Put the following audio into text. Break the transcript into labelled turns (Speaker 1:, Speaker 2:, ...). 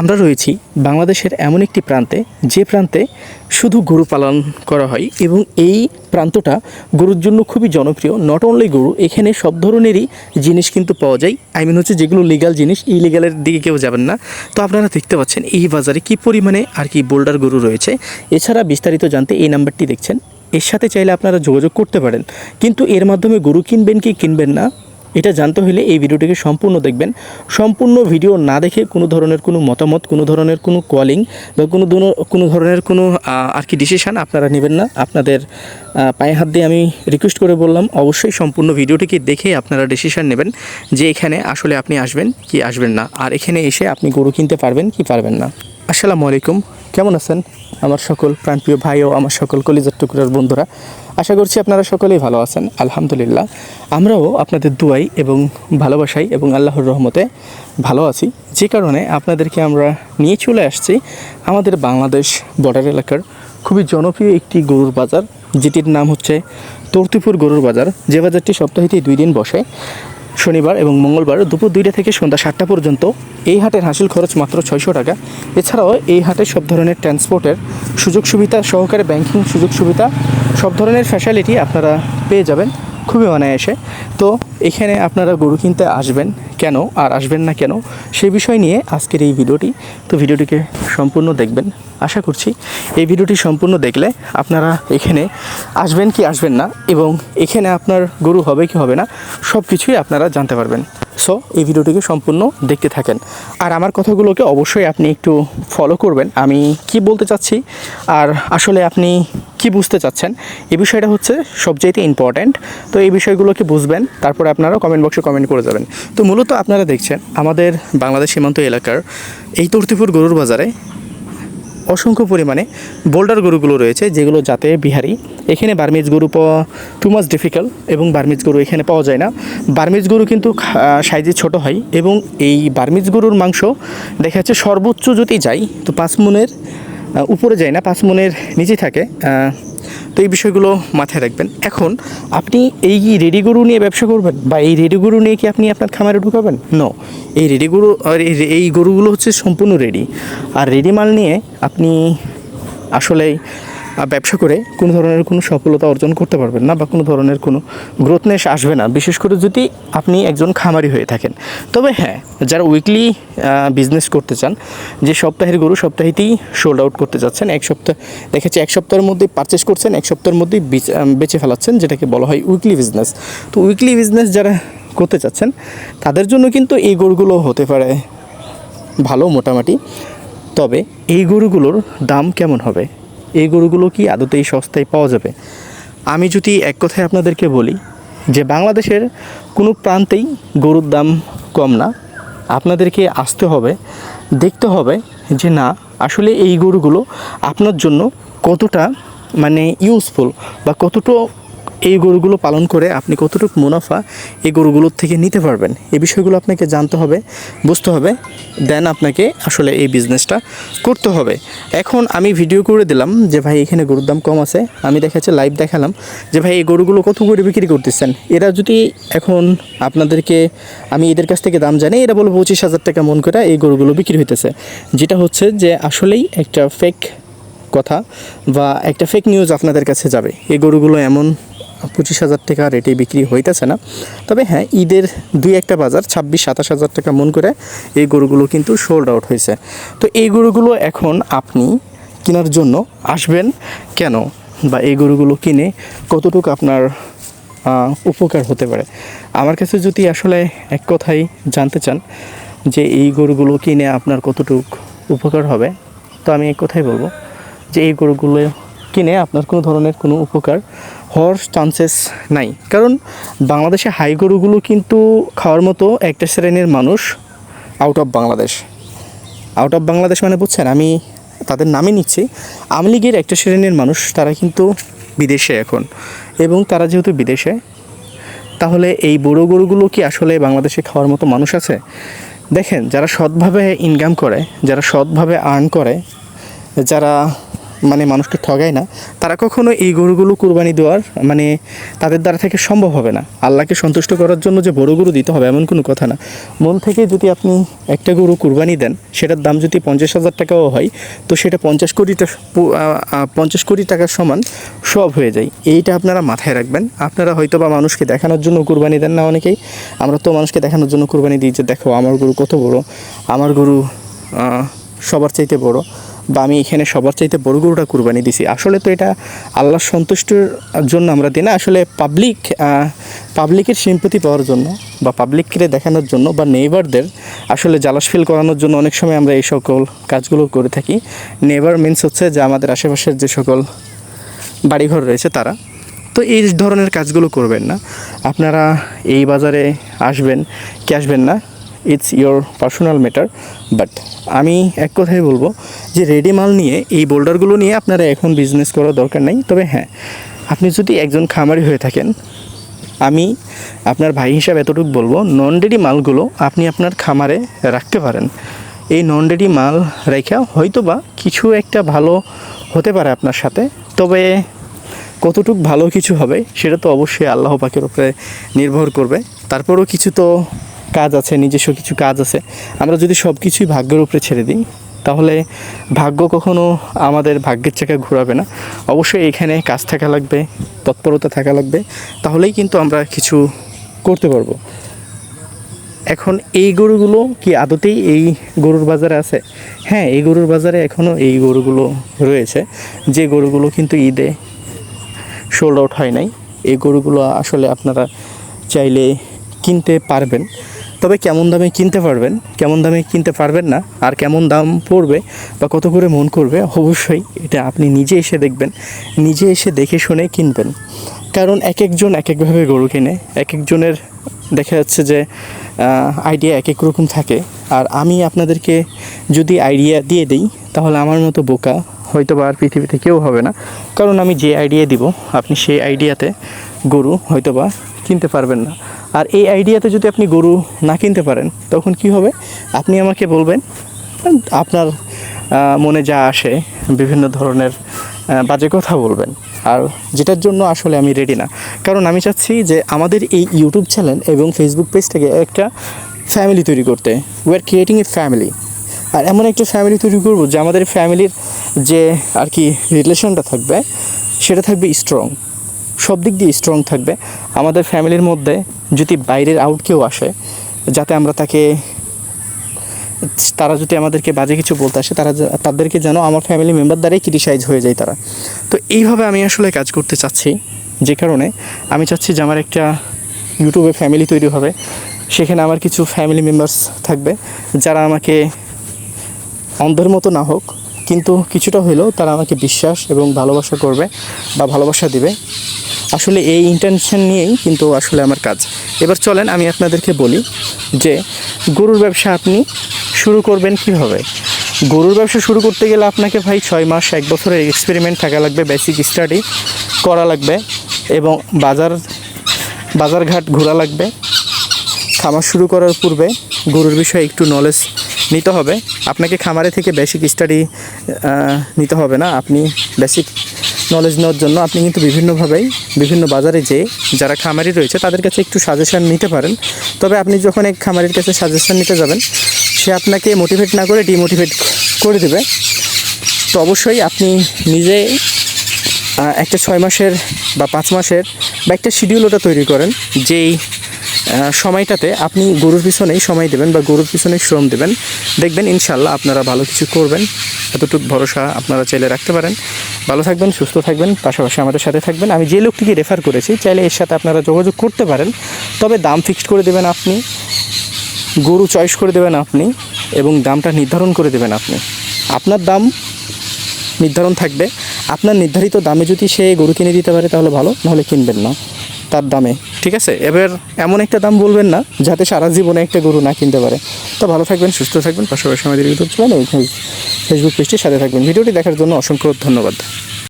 Speaker 1: আমরা রয়েছি বাংলাদেশের এমন একটি প্রান্তে, যে প্রান্তে শুধু গরু পালন করা হয় এবং এই প্রান্তটা গরুর জন্য খুবই জনপ্রিয়। নট অনলি গরু, এখানে সব ধরনেরই জিনিস কিন্তু পাওয়া যায়। আই মিন হচ্ছে যেগুলো লিগাল জিনিস ইলিগালের দিকে কেউ যাবেন না। তো আপনারা দেখতে পাচ্ছেন এই বাজারে কি পরিমাণে আর কি বোল্ডার গরু রয়েছে। এছাড়া বিস্তারিত জানতে এই নাম্বারটি দেখছেন। এর সাথে চাইলে আপনারা যোগাযোগ করতে পারেন। কিন্তু এর মাধ্যমে গরু কিনবেন কি কিনবেন না এটা জানতে হলে এই ভিডিওটিকে সম্পূর্ণ দেখবেন। সম্পূর্ণ ভিডিও না দেখে কোনো ধরনের কোনো মতামত, কোনো ধরনের কোনো কলিং বা কোনো কোনো ধরনের কোনো আর কি ডিসিশান আপনারা নেবেন না। আপনাদের পায়ে হাত দিয়ে আমি রিকোয়েস্ট করে বললাম, অবশ্যই সম্পূর্ণ ভিডিওটিকে দেখে আপনারা ডিসিশান নেবেন যে এখানে আসলে আপনি আসবেন কি আসবেন না। আর এখানে এসে আপনি গরু কিনতে পারবেন কি পারবেন না। আসসালামু আলাইকুম। কেমন আছেন? আমার সকল প্রাণপ্রিয় ভাই ও আমার সকল কলিজার টুকরার বন্ধুরা, আশা করছি আপনারা সকলেই ভালো আছেন, আলহামদুলিল্লাহ। আমরাও আপনাদের দুয়াই এবং ভালোবাসাই এবং আল্লাহর রহমতে ভালো আছি। যে কারণে আপনাদেরকে আমরা নিয়ে চলে আসছি আমাদের বাংলাদেশ বর্ডার এলাকার খুবই জনপ্রিয় একটি গরুর বাজার, যেটির নাম হচ্ছে তর্তিপুর গরুর বাজার। যে বাজারটি সপ্তাহেতেই দুই দিন বসে। শনিবার এবং মঙ্গলবার দুপুর দুইটা থেকে সন্ধ্যা সাতটা পর্যন্ত এই হাটের হাসিল খরচ মাত্র ছয়শো টাকা। এছাড়াও এই হাটে সব ধরনের ট্রান্সপোর্টের সুযোগ সুবিধা সহকারে ব্যাংকিং সুযোগ সুবিধা, সব ধরনের ফ্যাসিলিটি আপনারা পেয়ে যাবেন। খুবই অনায়াসে। তো এখানে আপনারা গরু কিনতে আসবেন কেন আর আসবেন না কেন সেই বিষয় নিয়ে আজকের এই ভিডিওটি। তো ভিডিওটিকে সম্পূর্ণ দেখবেন। আশা করছি এই ভিডিওটি সম্পূর্ণ দেখলে আপনারা এখানে আসবেন কি আসবেন না এবং এখানে আপনার গরু হবে কি হবে না সব কিছুই আপনারা জানতে পারবেন। সো এই ভিডিওটিকে সম্পূর্ণ দেখতে থাকেন। আর আমার কথাগুলোকে অবশ্যই আপনি একটু ফলো করবেন। আমি কি বলতে চাচ্ছি? আর আসলে আপনি কি বুঝতে চাচ্ছেন? এই বিষয়টা হচ্ছে সবচাইতে ইম্পর্ট্যান্ট তো এই বিষয়গুলোকে বুঝবেন, তারপরে আপনারা কমেন্ট বক্সে কমেন্ট করে যাবেন। তো মূলত আপনারা দেখছেন, আমাদের বাংলাদেশ সীমান্ত এলাকার এই তর্তিপুর গরুর বাজারে অসংখ্য পরিমাণে বোল্ডার গরুগুলো রয়েছে, যেগুলো জাতে বিহারি। এখানে বার্মিজ গরু পাওয়া টু মাচ ডিফিকাল্ট এবং বার্মিজ গরু এখানে পাওয়া যায় না। বার্মিজ গরু কিন্তু সাইজে ছোট হয় এবং এই বার্মিজ গরুর মাংস দেখা যাচ্ছে সর্বোচ্চ যদি যাই, তো পাঁচ মনের উপরে যায় না, পাঁচ মনের নিচে থাকে। তো এই বিষয়গুলো মাথায় রাখবেন। এখন আপনি এই রেডি গরু নিয়ে ব্যবসা করবেন বা এই রেডি গরু নিয়ে কি আপনি আপনার খামারে ঢুকাবেন? ন এই রেডি গরু, আর এই- গরুগুলো হচ্ছে সম্পূর্ণ রেডি। আর রেডি মাল নিয়ে আপনি আসলে ব্যবসা করে কোনো ধরনের কোনো সফলতা অর্জন করতে পারবেন না বা কোনো ধরনের কোনো গ্রোথনেস আসবে না। বিশেষ করে যদি আপনি একজন খামারি হয়ে থাকেন। তবে হ্যাঁ যারা উইকলি বিজনেস করতে চান, যে সপ্তাহের গরু সপ্তাহেতেই সোল্ড আউট করতে যাচ্ছেন, এক সপ্তাহ দেখেছি এক সপ্তাহের মধ্যে পারচেস করছেন, এক সপ্তাহের মধ্যেই বেচে ফেলাচ্ছেন, যেটাকে বলা হয় উইকলি বিজনেস তো উইকলি বিজনেস যারা করতে চাচ্ছেন তাদের জন্য কিন্তু এই গরুগুলো হতে পারে ভালো মোটামুটি। তবে এই গরুগুলোর দাম কেমন হবে? এই গরুগুলো কি আদতেই সস্তায় পাওয়া যাবে? আমি যদি এক কথায় আপনাদেরকে বলি যে বাংলাদেশের কোনো প্রান্তেই গরুর দাম কম না। আপনাদেরকে আসতে হবে, দেখতে হবে যে না, আসলে এই গরুগুলো আপনার জন্য কতটা মানে ইউজফুল বা কতটা এই গরুগুলো পালন করে আপনি কতটুকু মুনাফা এই গরুগুলোর থেকে নিতে পারবেন? এই বিষয়গুলো আপনাকে জানতে হবে, বুঝতে হবে। দেন আপনাকে আসলে এই বিজনেসটা করতে হবে। এখন আমি ভিডিও করে দিলাম যে, ভাই, এখানে গরুর দাম কম আছে। আমি দেখাচ্ছি লাইভ দেখালাম যে, ভাই, এই গরুগুলো কত করে বিক্রি করতেছেন? এরা যদি এখন আপনাদেরকে, আমি এদের কাছ থেকে দাম জানি, এরা বলে পঁচিশ হাজার টাকা মন করে এই গরুগুলো বিক্রি হইতেছে। যেটা হচ্ছে যে, আসলেই একটা ফেক কথা বা একটা ফেক নিউজ আপনাদের কাছে যাবে। এই গরুগুলো এমন পঁচিশ হাজার টাকা রেটে বিক্রি হইতেছে না। তবে হ্যাঁ ঈদের দুই একটা বাজার, ছাব্বিশ, সাতাশ হাজার টাকা মন করে এই গরুগুলো কিন্তু সোল্ড আউট হয়েছে তো এই গরুগুলো এখন আপনি কেনার জন্য আসবেন কেন? বা এই গরুগুলো কিনে কতটুকু আপনার উপকার হতে পারে? আমার কাছে যদি আসলে এক কথাই জানতে চান যে এই গরুগুলো কিনে আপনার কতটুক উপকার হবে, তো আমি এক কথাই বলব যে এই গরুগুলো কিনে আপনার কোনো ধরনের কোনো উপকার হওয়ার চান্সেস নাই। কারণ বাংলাদেশে হাই গরুগুলো কিন্তু খাওয়ার মতো একটা শ্রেণির মানুষ out of Bangladesh out of Bangladesh মানে বুঝছেন, আমি তাদের নামই নিচ্ছি। আওয়ামী লীগের একটা শ্রেণির মানুষ, তারা কিন্তু বিদেশে এখন। এবং তারা যেহেতু বিদেশে, তাহলে এই বড় গরুগুলো কি আসলে বাংলাদেশে খাওয়ার মতো মানুষ আছে? দেখেন, যারা সৎভাবে ইনকাম করে, যারা সৎভাবে আর্ন করে, যারা মানে মানুষকে ঠগায় না, তারা কখনো এই গরুগুলো কুরবানি দেওয়ার মানে তাদের দ্বারা থেকে সম্ভব হবে না। আল্লাহকে সন্তুষ্ট করার জন্য যে বড় গরু দিতে হবে এমন কোনো কথা না। মন থেকে যদি আপনি একটা গরু কুরবানি দেন, সেটার দাম যদি পঞ্চাশ হাজার টাকাও হয়, তো সেটা পঞ্চাশ কোটি টা- পু- আ- আ- পঞ্চাশ কোটি টাকার সমান সব হয়ে যায়। এইটা আপনারা মাথায় রাখবেন। আপনারা হয়তো বা মানুষকে দেখানোর জন্য কুরবানি দেন না অনেকেই। আমরা তো মানুষকে দেখানোর জন্য কুরবানি দিই যে, দেখো, আমার গরু কত বড়। আমার গরু সবার চাইতে বড়। বা আমি এখানে সবার চাইতে বড় গরুটা কুরবানি দিছি। আসলে তো এটা আল্লাহর সন্তুষ্টির জন্য আমরা দিই না, আসলে পাবলিক পাবলিকের সিম্পতি পাওয়ার জন্য বা পাবলিককে দেখানোর জন্য বা নেইবারদের আসলে জালাস ফিল করানোর জন্য অনেক সময় আমরা এই সকল কাজগুলো করে থাকি। নেইবার মিন্স হচ্ছে যে আমাদের আশেপাশের যে সকল বাড়িঘর রয়েছে তারা, তো এই ধরনের কাজগুলো করবেন না। আপনারা এই বাজারে আসবেন, কি আসবেন না it's your personal matter, but আমি এক কথাই বলব যে রেডি মাল নিয়ে, এই বোল্ডারগুলো নিয়ে আপনারা এখন বিজনেস করার দরকার নেই। তবে হ্যাঁ আপনি যদি একজন খামারি হয়ে থাকেন, আমি আপনার ভাই হিসাবে এতটুকু বলব নন রেডি মালগুলো আপনি আপনার খামারে রাখতে পারেন। এই নন রেডি মাল রেখা হয়তো বা কিছু একটা ভালো হতে পারে আপনার সাথে, তবে কতটুক ভালো কিছু হবে, সেটা তো অবশ্যই আল্লাহ পাকের উপরে নির্ভর করবে। তারপরও কিছু তো কাজ আছে, নিজস্ব কিছু কাজ আছে, আমরা যদি সব কিছুই ভাগ্যের উপরে ছেড়ে দিই, তাহলে ভাগ্য কখনো আমাদের ভাগ্যের চাকা ঘোরাবে না। অবশ্যই এখানে কাজ থাকা লাগবে, তৎপরতা থাকা লাগবে, তাহলেই কিন্তু আমরা কিছু করতে পারব। এখন এই গরুগুলো কি আদতেই এই গরুর বাজারে আছে? হ্যাঁ এই গরুর বাজারে এখনও এই গরুগুলো রয়েছে, যে গরুগুলো কিন্তু ঈদে সোল্ড আউট হয় নাই। এই গরুগুলো আসলে আপনারা চাইলে কিনতে পারবেন। তবে কেমন দামে কিনতে পারবেন, কেমন দামে কিনতে পারবেন না, আর কেমন দাম পড়বে বা কত করে মন করবে, অবশ্যই এটা আপনি নিজে এসে দেখবেন, নিজে এসে দেখে শুনে কিনবেন। কারণ এক একজন এক একভাবে গরু কিনে, এক একজনের দেখা যাচ্ছে যে আইডিয়া এক এক রকম থাকে। আর আমি আপনাদেরকে যদি আইডিয়া দিয়ে দিই, তাহলে আমার মতো বোকা হয়তো বা আর পৃথিবীতে কেউ হবে না। কারণ আমি যে আইডিয়া দিব, আপনি সেই আইডিয়াতে গরু হয়তো বা কিনতে পারবেন না। আর এই আইডিয়াতে যদি আপনি গরু না কিনতে পারেন, তখন কি হবে? আপনি আমাকে বলবেন, আপনার মনে যা আসে, বিভিন্ন ধরনের বাজে কথা বলবেন। আর যেটার জন্য আসলে আমি রেডি না। কারণ আমি চাচ্ছি যে আমাদের এই ইউটিউব চ্যানেল এবং ফেসবুক পেজটাকে একটা ফ্যামিলি তৈরি করতে। We are creating a family আর এমন একটা ফ্যামিলি তৈরি করব যে আমাদের ফ্যামিলির যে আর কি রিলেশনটা থাকবে, সেটা থাকবে স্ট্রং সব দিক দিয়ে স্ট্রং থাকবে। আমাদের ফ্যামিলির মধ্যে যদি বাইরের আউট কেউ আসে, যাতে আমরা তাকে, তারা যদি আমাদেরকে বাজে কিছু বলতে আসে, তারা তাদেরকে যেন আমার ফ্যামিলি মেম্বার দ্বারাই ক্রিটিসাইজ হয়ে যায় তারা। তো এইভাবে আমি আসলে কাজ করতে চাচ্ছি, যে কারণে আমি চাচ্ছি যে আমার একটা ইউটিউবে ফ্যামিলি তৈরি হবে। সেখানে আমার কিছু ফ্যামিলি মেম্বার্স থাকবে, যারা আমাকে অন্ধের মতো না হোক কিন্তু কিছুটা হলেও তারা আমাকে বিশ্বাস এবং ভালোবাসা করবে বা ভালোবাসা দিবে। আসলে এই ইন্টেনশন নিয়েই কিন্তু আসলে আমার কাজ। এবার চলেন আমি আপনাদেরকে বলি যে, গরুর ব্যবসা আপনি শুরু করবেন কীভাবে? গরুর ব্যবসা শুরু করতে গেলে আপনাকে ভাই ছয় মাস, এক বছরের এক্সপেরিমেন্ট থাকা লাগবে বেসিক স্টাডি করা লাগবে এবং বাজার, বাজারঘাট ঘোরা লাগবে। খামার শুরু করার পূর্বে গরুর বিষয়ে একটু নলেজ নিতে হবে। আপনাকে খামারে থেকে বেসিক স্টাডি নিতে হবে না। আপনি বেসিক নলেজ নেওয়ার জন্য আপনি কিন্তু বিভিন্নভাবেই, বিভিন্ন বাজারে যেয়ে যারা খামারি রয়েছে, তাদের কাছে একটু সাজেশান নিতে পারেন। তবে আপনি যখন এক খামারির কাছে সাজেশান নিতে যাবেন, সে আপনাকে মোটিভেট না করে ডিমোটিভেট করে দেবে। তো অবশ্যই আপনি নিজে একটা ছয় মাসের বা পাঁচ মাসের বা একটা শিডিউল ওটা তৈরি করেন, যেই সময়টাতে আপনি গরুর পিছনেই সময় দেবেন বা গরুর পিছনেই শ্রম দেবেন। দেখবেন ইনশাল্লাহ আপনারা ভালো কিছু করবেন। এতটুকু ভরসা আপনারা চাইলে রাখতে পারেন। ভালো থাকবেন, সুস্থ থাকবেন, পাশাপাশি আমাদের সাথে থাকবেন। আমি যে লোকটিকে রেফার করেছি, চাইলে এর সাথে আপনারা যোগাযোগ করতে পারেন। তবে দাম ফিক্সড করে দেবেন আপনি, গরু চয়েস করে দেবেন আপনি এবং দামটা নির্ধারণ করে দেবেন আপনি। আপনার দাম নির্ধারণ থাকবে। আপনার নির্ধারিত দামে যদি সে গরু কিনে দিতে পারে তাহলে ভালো, নাহলে কিনবেন না। তার দামে, ঠিক আছে? এবার এমন একটা দাম বলবেন না, যাতে সারা জীবনে একটা গরু না কিনতে পারে। তো ভালো থাকবেন, সুস্থ থাকবেন, পাশাপাশি আমাদের ইউটিউব চ্যানেল ফেসবুক পেজটির সাথে থাকবেন। ভিডিওটি দেখার জন্য অসংখ্য ধন্যবাদ।